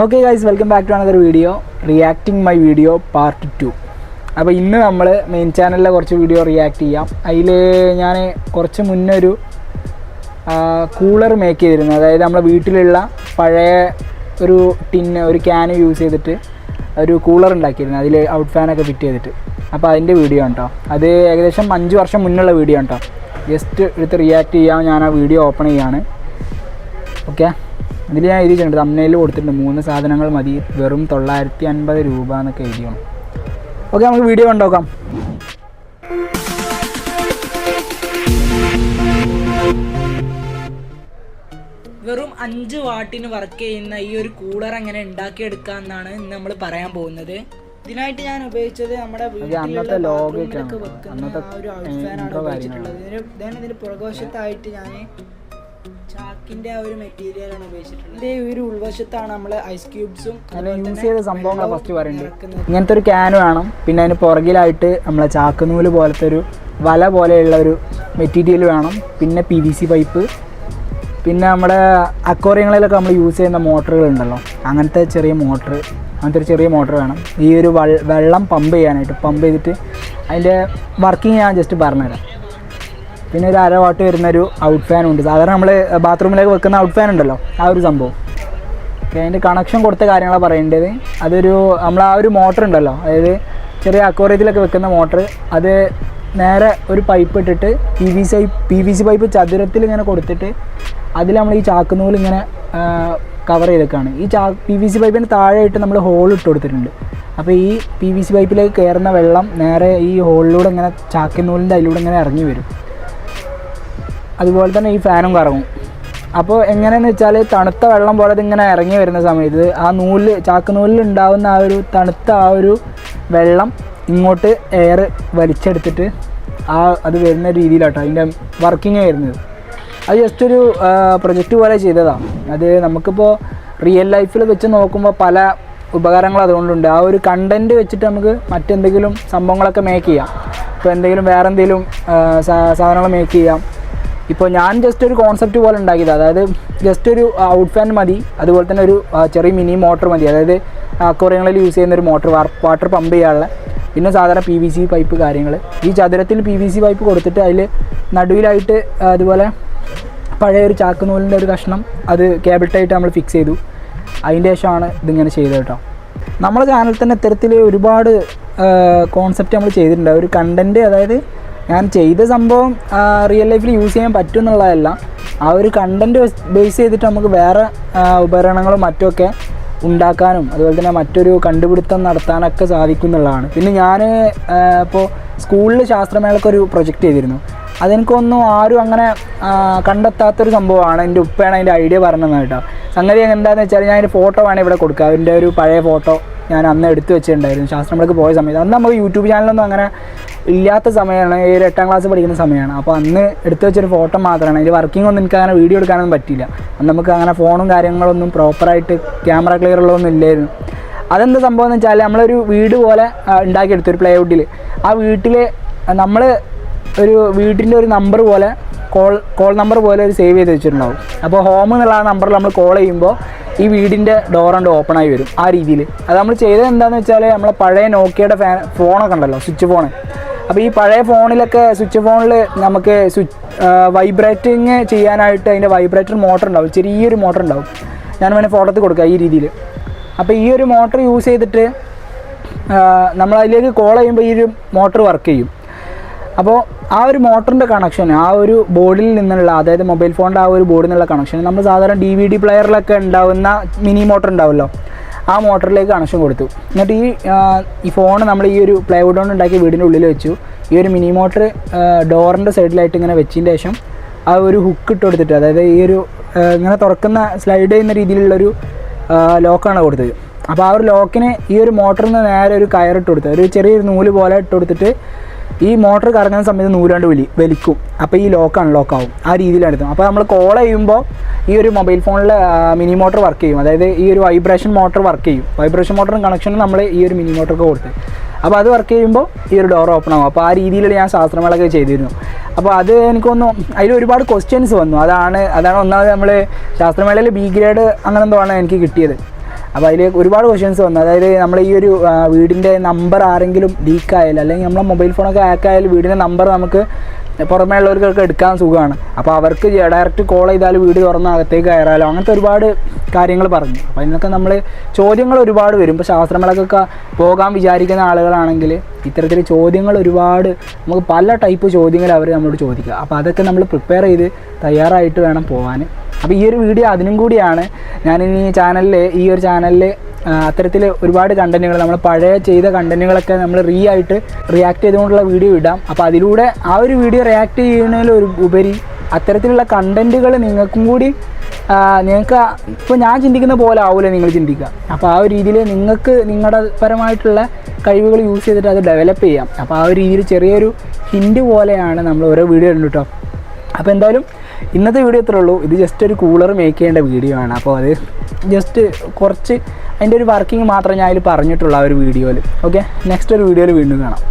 Okay guys welcome back to another video reacting my video part two അപ്പോൾ ഇന്ന് നമ്മൾ main ചാനലിലെ കുറച്ച് വീഡിയോ റിയാക്ട് ചെയ്യാം. അതിൽ ഞാൻ കുറച്ച് മുന്നേ ഒരു കൂളർ മേക്ക് ചെയ്തിരുന്നു. അതായത് നമ്മുടെ വീട്ടിലുള്ള പഴയ ഒരു ടിന്ന് ഒരു ക്യാന് യൂസ് ചെയ്തിട്ട് ഒരു കൂളർ ഉണ്ടാക്കിയിരുന്നു. അതിൽ ഔട്ട് ഫാനൊക്കെ ഫിറ്റ് ചെയ്തിട്ട്. അപ്പോൾ അതിന്റെ വീഡിയോ ഉണ്ടോ അത് ഏകദേശം അഞ്ച് വർഷം മുന്നുള്ള വീഡിയോ ഉണ്ടോ ജസ്റ്റ് എടുത്ത് റിയാക്ട് ചെയ്യാൻ ഞാൻ ആ വീഡിയോ ഓപ്പൺ ചെയ്യാണ്. ഓക്കെ ഇതിൽ ഞാൻ എഴുതിയിട്ടുണ്ട് തമ്മനയിൽ കൊടുത്തിട്ടുണ്ട്. മൂന്ന് സാധനങ്ങൾ മതി. വെറും തൊള്ളായിരത്തി അൻപത് രൂപ എന്നൊക്കെ എഴുതിയാണ് ഓക്കെ നമുക്ക് വീഡിയോ കണ്ടോക്കാം വെറും അഞ്ച് വാട്ടിന് വർക്ക് ചെയ്യുന്ന ഈ ഒരു കൂളർ എങ്ങനെ ഉണ്ടാക്കിയെടുക്കാന്നാണ് ഇന്ന് നമ്മൾ പറയാൻ പോകുന്നത്. ഇതിനായിട്ട് ഞാൻ ഉപയോഗിച്ചത് നമ്മുടെ അന്നത്തെ ഒക്കെയാണ്. വീട്ടിലൊക്കെ വെക്കുന്ന ഒരു ഔട്ട്ഫാനാണ് ഉപയോഗിച്ചിട്ടുള്ളത്. ഇതിന് ഇതിന് പുറകുവശത്തായിട്ട് ഞാൻ ചാക്കിന്റെ ആ ഒരു മെറ്റീരിയലാണ് ഉപയോഗിച്ചിട്ടുള്ളത്. ഈ ഒരു ഉൾവശത്താണ് നമ്മൾ ഐസ് ക്യൂബ്സും യൂസ് ചെയ്ത സംഭവങ്ങൾ ഫസ്റ്റ് പറയുന്നുണ്ട് ഇങ്ങനത്തെ ഒരു ക്യാൻ വേണം. പിന്നെ അതിന് പുറകിലായിട്ട് നമ്മളെ ചാക്കുനൂൽ പോലത്തെ ഒരു വല പോലെയുള്ള ഒരു മെറ്റീരിയൽ വേണം. പിന്നെ പി വി സി പൈപ്പ് പിന്നെ നമ്മുടെ അക്വോറിയങ്ങളിലൊക്കെ നമ്മൾ യൂസ് ചെയ്യുന്ന മോട്ടറുകൾ ഉണ്ടല്ലോ. അങ്ങനത്തെ ചെറിയ മോട്ടർ അങ്ങനത്തെ ഒരു ചെറിയ മോട്ടർ വേണം. ഈ ഒരു വെള്ളം പമ്പ് ചെയ്യാനായിട്ട് പമ്പ് ചെയ്തിട്ട് അതിന്റെ വർക്കിംഗ് ഞാൻ ജസ്റ്റ് പറഞ്ഞുതരാം. പിന്നെ ഒരു അര വാട്ട് വരുന്ന ഒരു ഔട്ട് ഫാൻ ഉണ്ട്. സാധാരണ നമ്മൾ ബാത്റൂമിലേക്ക് വെക്കുന്ന ഔട്ട് ഫാൻ ഉണ്ടല്ലോ ആ ഒരു സംഭവം. ഓക്കെ അതിന്റെ കണക്ഷൻ കൊടുത്ത കാര്യങ്ങളാണ് പറയേണ്ടത്. അതൊരു നമ്മൾ ആ ഒരു മോട്ടർ ഉണ്ടല്ലോ അതായത് ചെറിയ അക്വറേജിലൊക്കെ വെക്കുന്ന മോട്ടർ അത് നേരെ ഒരു പൈപ്പ് ഇട്ടിട്ട് P V C P V C pipe ചതുരത്തിൽ ഇങ്ങനെ കൊടുത്തിട്ട് അതിൽ നമ്മൾ ഈ ചാക്കുന്നൂൽ ഇങ്ങനെ കവർ ചെയ്തേക്കാണ്. ഈ ചാ പി വി സി പൈപ്പിന് താഴെയിട്ട് നമ്മൾ ഹോൾ ഇട്ട് കൊടുത്തിട്ടുണ്ട്. അപ്പോൾ ഈ പി വി സി പൈപ്പിലേക്ക് കയറുന്ന വെള്ളം നേരെ ഈ ഹോളിലൂടെ ഇങ്ങനെ ചാക്കിനൂലിന്റെ അതിലൂടെ ഇങ്ങനെ ഇറങ്ങി വരും. അതുപോലെ തന്നെ ഈ ഫാനും കറങ്ങും. അപ്പോൾ എങ്ങനെയെന്ന് വെച്ചാൽ തണുത്ത വെള്ളം പോലെ ഇതിങ്ങനെ ഇറങ്ങി വരുന്ന സമയത്ത് ആ നൂൽ ചാക്ക് നൂലിൽ ഉണ്ടാകുന്ന ആ ഒരു തണുത്ത ആ ഒരു വെള്ളം ഇങ്ങോട്ട് എയർ വലിച്ചെടുത്തിട്ട് ആ അത് വരുന്ന രീതിയിലാട്ടോ അതിന്റെ വർക്കിംഗ് വരുന്നത്. അത് ജസ്റ്റ് ഒരു പ്രൊജക്റ്റ് പോലെ ചെയ്തതാണ് അത് നമുക്കിപ്പോൾ റിയൽ ലൈഫിൽ വെച്ച് നോക്കുമ്പോൾ പല ഉപകാരങ്ങൾ അതുകൊണ്ടുണ്ട്. ആ ഒരു കണ്ടന്റ് വെച്ചിട്ട് നമുക്ക് മറ്റെന്തെങ്കിലും സംഭവങ്ങളൊക്കെ മേക്ക് ചെയ്യാം. ഇപ്പോൾ എന്തെങ്കിലും വേറെ എന്തെങ്കിലും സാധനങ്ങൾ മേക്ക് ചെയ്യാം. ഇപ്പോൾ ഞാൻ ജസ്റ്റ് ഒരു കോൺസെപ്റ്റ് പോലെ ഉണ്ടാക്കിയത്. അതായത് ജസ്റ്റ് ഒരു ഔട്ട് ഫാൻ മതി. അതുപോലെ തന്നെ ഒരു ചെറിയ മിനി മോട്ടർ മതി. അതായത് അക്വറിയങ്ങളിൽ യൂസ് ചെയ്യുന്ന ഒരു മോട്ടർ വാട്ടർ പമ്പ് ചെയ്യാനുള്ള പിന്നെ സാധാരണ പി വി സി പൈപ്പ് കാര്യങ്ങൾ ഈ ചതുരത്തിൽ പി വി സി പൈപ്പ് കൊടുത്തിട്ട് അതിൽ നടുവിലായിട്ട് അതുപോലെ പഴയ ഒരു ചാക്ക് നൂലിന്റെ ഒരു കഷ്ണം അത് കേബിൾ ടൈറ്റ് നമ്മൾ ഫിക്സ് ചെയ്തു. അതിന്റെ ശേഷമാണ് ഇതിങ്ങനെ ചെയ്തത് കേട്ടോ. നമ്മുടെ ചാനൽ തന്നെ ഇത്തരത്തിൽ ഒരുപാട് കോൺസെപ്റ്റ് നമ്മൾ ചെയ്തിട്ടുണ്ട്. ഒരു കണ്ടന്റ് അതായത് ഞാൻ ചെയ്ത സംഭവം റിയൽ ലൈഫിൽ യൂസ് ചെയ്യാൻ പറ്റും എന്നുള്ളതല്ല ആ ഒരു കണ്ടന്റ് ബേസ് ചെയ്തിട്ട് നമുക്ക് വേറെ ഉപകരണങ്ങളും മറ്റുമൊക്കെ ഉണ്ടാക്കാനും അതുപോലെ തന്നെ മറ്റൊരു കണ്ടുപിടുത്തം നടത്താനൊക്കെ സാധിക്കും എന്നുള്ളതാണ് പിന്നെ ഞാൻ ഇപ്പോൾ സ്കൂളിൽ ശാസ്ത്രമേളക്കൊരു പ്രൊജക്റ്റ് ചെയ്തിരുന്നു. അതെനിക്കൊന്നും ആരും അങ്ങനെ കണ്ടെത്താത്തൊരു സംഭവമാണ്. എന്റെ ഉപ്പയാണ് അതിന്റെ ഐഡിയ പറഞ്ഞത് കേട്ടോ. സംഗതി എന്താണെന്ന് വെച്ചാൽ ഞാൻ അതിന്റെ ഫോട്ടോ വേണേൽ ഇവിടെ കൊടുക്കുക അതിന്റെ ഒരു പഴയ ഫോട്ടോ ഞാൻ അന്ന് എടുത്തു വെച്ചിട്ടുണ്ടായിരുന്നു. ശാസ്ത്രമേളക്ക് പോയ സമയത്ത്. അന്ന് നമുക്ക് യൂട്യൂബ് ചാനലൊന്നും അങ്ങനെ ഇല്ലാത്ത സമയമാണ്. ഈ ഒരു എട്ടാം ക്ലാസ് പഠിക്കുന്ന സമയമാണ്. അപ്പോൾ അന്ന് എടുത്തു വെച്ചൊരു ഫോട്ടോ മാത്രമാണ്. അതിന്റെ വർക്കിംഗ് ഒന്നും എനിക്ക് അങ്ങനെ വീഡിയോ എടുക്കാനൊന്നും പറ്റിയില്ല. അന്ന് നമുക്ക് അങ്ങനെ ഫോണും കാര്യങ്ങളൊന്നും പ്രോപ്പറായിട്ട് ക്യാമറ ക്ലിയർ ഉള്ളതൊന്നും ഇല്ലായിരുന്നു. അതെന്താ സംഭവം എന്ന് വെച്ചാൽ നമ്മളൊരു വീട് പോലെ ഉണ്ടാക്കിയെടുത്തു ഒരു പ്ലേ ഔട്ടിൽ ആ വീട്ടിൽ നമ്മൾ ഒരു വീട്ടിന്റെ ഒരു നമ്പർ പോലെ കോൾ കോൾ നമ്പർ പോലെ ഒരു സേവ് ചെയ്ത് വെച്ചിട്ടുണ്ടാവും. അപ്പോൾ ഹോം എന്നുള്ള ആ നമ്പറിൽ നമ്മൾ കോൾ ചെയ്യുമ്പോൾ ഈ വീടിന്റെ ഡോർ കൊണ്ട് ഓപ്പൺ ആയി വരും ആ രീതിയിൽ അത് നമ്മൾ ചെയ്തത് എന്താണെന്ന് വെച്ചാൽ നമ്മളെ പഴയ നോക്കിയുടെ ഫാൻ ഫോണൊക്കെ ഉണ്ടല്ലോ സ്വിച്ച് ഫോൺ അപ്പോൾ ഈ പഴയ ഫോണിലൊക്കെ സ്വിച്ച് ഫോണിൽ നമുക്ക് സ്വിച്ച് വൈബ്രേറ്റിങ് ചെയ്യാനായിട്ട് അതിന്റെ വൈബ്രേറ്റർ മോട്ടർ ഉണ്ടാവും ചെറിയൊരു മോട്ടർ ഉണ്ടാവും. ഞാൻ വേണേൽ ഫോട്ടോത്തിൽ കൊടുക്കുക ഈ രീതിയിൽ അപ്പോൾ ഈ ഒരു മോട്ടർ യൂസ് ചെയ്തിട്ട് നമ്മൾ അതിലേക്ക് കോൾ ചെയ്യുമ്പോൾ ഈ ഒരു മോട്ടർ വർക്ക് ചെയ്യും. അപ്പോൾ ആ ഒരു മോട്ടറിന്റെ കണക്ഷൻ ആ ഒരു ബോർഡിൽ നിന്നുള്ള അതായത് മൊബൈൽ ഫോണിന്റെ ആ ഒരു ബോർഡിൽ നിന്നുള്ള കണക്ഷൻ നമ്മൾ സാധാരണ ഡി വി ഡി പ്ലെയറിലൊക്കെ ഉണ്ടാവുന്ന മിനി മോട്ടർ ഉണ്ടാവുമല്ലോ ആ മോട്ടറിലേക്ക് കണക്ഷൻ കൊടുത്തു. എന്നിട്ട് ഈ ഈ ഫോൺ നമ്മൾ ഈ ഒരു പ്ലൈവുഡ് കൊണ്ട് ഉണ്ടാക്കിയ വീടിന്റെ ഉള്ളിൽ വെച്ചു. ഈ ഒരു മിനി മോട്ടർ ഡോറിന്റെ സൈഡിലായിട്ട് ഇങ്ങനെ വെച്ചതിന് ശേഷം ആ ഒരു ഹുക്ക് ഇട്ട് കൊടുത്തിട്ട് അതായത് ഈ ഒരു ഇങ്ങനെ തുറക്കുന്ന സ്ലൈഡ് ചെയ്യുന്ന രീതിയിലുള്ളൊരു ലോക്കാണ് കൊടുത്തത്. അപ്പോൾ ആ ഒരു ലോക്കിന് ഈ ഒരു മോട്ടറിൽ നിന്ന് നേരെ ഒരു കയറിട്ട് കൊടുത്തത്. ഒരു ചെറിയൊരു നൂൽ പോലെ ഇട്ട് കൊടുത്തിട്ട് ഈ മോട്ടോർ കറങ്ങുന്ന സമയത്ത് നൂലാണ്ട് വലി വലിക്കും. അപ്പോൾ ഈ ലോക്ക് അൺലോക്ക് ആവും. ആ രീതിയിലാണ് അപ്പോൾ നമ്മൾ കോൾ ചെയ്യുമ്പോൾ ഈ ഒരു മൊബൈൽ ഫോണിൽ മിനി മോട്ടോർ വർക്ക് ചെയ്യും. അതായത് ഈ ഒരു വൈബ്രേഷൻ മോട്ടോർ വർക്ക് ചെയ്യും. വൈബ്രേഷൻ മോട്ടറും കണക്ഷനും നമ്മൾ ഈ ഒരു മിനി മോട്ടർക്ക് കൊടുത്ത്. അപ്പോൾ അത് വർക്ക് ചെയ്യുമ്പോൾ ഈ ഒരു ഡോർ ഓപ്പൺ ആവും. അപ്പോൾ ആ രീതിയിൽ ഞാൻ ശാസ്ത്രമേളൊക്കെ ചെയ്തിരുന്നു. അപ്പോൾ അത് എനിക്കൊന്നു അതിൽ ഒരുപാട് ക്വസ്റ്റ്യൻസ് വന്നു. അതാണ് അതാണ് ഒന്നാമത് നമ്മൾ ശാസ്ത്രമേളയിൽ ബി ഗ്രേഡ് അങ്ങനെ എന്തോ ആണ് എനിക്ക് കിട്ടിയത്. അപ്പോൾ അതിൽ ഒരുപാട് ക്വസ്റ്റ്യൻസ് വന്നു. അതായത് നമ്മൾ ഈ ഒരു വീടിന്റെ നമ്പർ ആരെങ്കിലും ലീക്ക് ആയാലും അല്ലെങ്കിൽ നമ്മളെ മൊബൈൽ ഫോണൊക്കെ ഹാക്ക് ആയാലും വീടിന്റെ നമ്പർ നമുക്ക് പുറമേ ഉള്ളവർക്കൊക്കെ എടുക്കാൻ സുഖമാണ്. അപ്പോൾ അവർക്ക് ഡയറക്റ്റ് കോൾ ചെയ്താൽ വീട് തുറന്ന് അകത്തേക്ക് കയറാലോ അങ്ങനത്തെ ഒരുപാട് കാര്യങ്ങൾ പറഞ്ഞു. അപ്പോൾ അതിനൊക്കെ നമ്മൾ ചോദ്യങ്ങൾ ഒരുപാട് വരും. ഇപ്പോൾ ശാസ്ത്രമേളക്കൊക്കെ പോകാൻ വിചാരിക്കുന്ന ആളുകളാണെങ്കിൽ ഇത്തരത്തിൽ ചോദ്യങ്ങൾ ഒരുപാട് നമുക്ക് പല ടൈപ്പ് ചോദ്യങ്ങൾ അവർ നമ്മളോട് ചോദിക്കുക. അപ്പോൾ അതൊക്കെ നമ്മൾ പ്രിപ്പയർ ചെയ്ത് തയ്യാറായിട്ട് വേണം പോകാൻ അപ്പോൾ ഈ ഒരു വീഡിയോ അതിനും കൂടിയാണ്. ഞാനിനി ചാനലിൽ ഈ ഒരു ചാനലിൽ അത്തരത്തിൽ ഒരുപാട് കണ്ടന്റുകൾ നമ്മൾ പഴയ ചെയ്ത കണ്ടന്റുകളൊക്കെ നമ്മൾ റീ ആയിട്ട് റിയാക്ട് ചെയ്തുകൊണ്ടുള്ള വീഡിയോ ഇടാം. അപ്പോൾ അതിലൂടെ ആ ഒരു വീഡിയോ റിയാക്ട് ചെയ്യുന്നതിൽ ഒരു ഉപരി അത്തരത്തിലുള്ള കണ്ടന്റുകൾ നിങ്ങൾക്കും കൂടി നിങ്ങൾക്ക് ഇപ്പോൾ ഞാൻ ചിന്തിക്കുന്ന പോലെ ആവില്ല നിങ്ങൾ ചിന്തിക്കുക. അപ്പോൾ ആ ഒരു രീതിയിൽ നിങ്ങൾക്ക് നിങ്ങളുടെ പരമായിട്ടുള്ള കഴിവുകൾ യൂസ് ചെയ്തിട്ട് അത് ഡെവലപ്പ് ചെയ്യാം. അപ്പോൾ ആ ഒരു രീതിയിൽ ചെറിയൊരു ഹിൻഡ് പോലെയാണ് നമ്മൾ ഓരോ വീഡിയോ ഉണ്ട് കേട്ടോ അപ്പോൾ എന്തായാലും ഇന്നത്തെ വീഡിയോ ഇത്രേ ഉള്ളൂ. ഇത് ജസ്റ്റ് ഒരു കൂളർ മേക്ക് ചെയ്യേണ്ട വീഡിയോ ആണ്. അപ്പോൾ അത് ജസ്റ്റ് കുറച്ച് അതിന്റെ ഒരു വർക്കിംഗ് മാത്രമേ ഞാൻ അതിൽ പറഞ്ഞിട്ടുള്ളൂ ആ ഒരു വീഡിയോയിൽ ഓക്കെ നെക്സ്റ്റ് ഒരു വീഡിയോയിൽ വീണ്ടും കാണാം.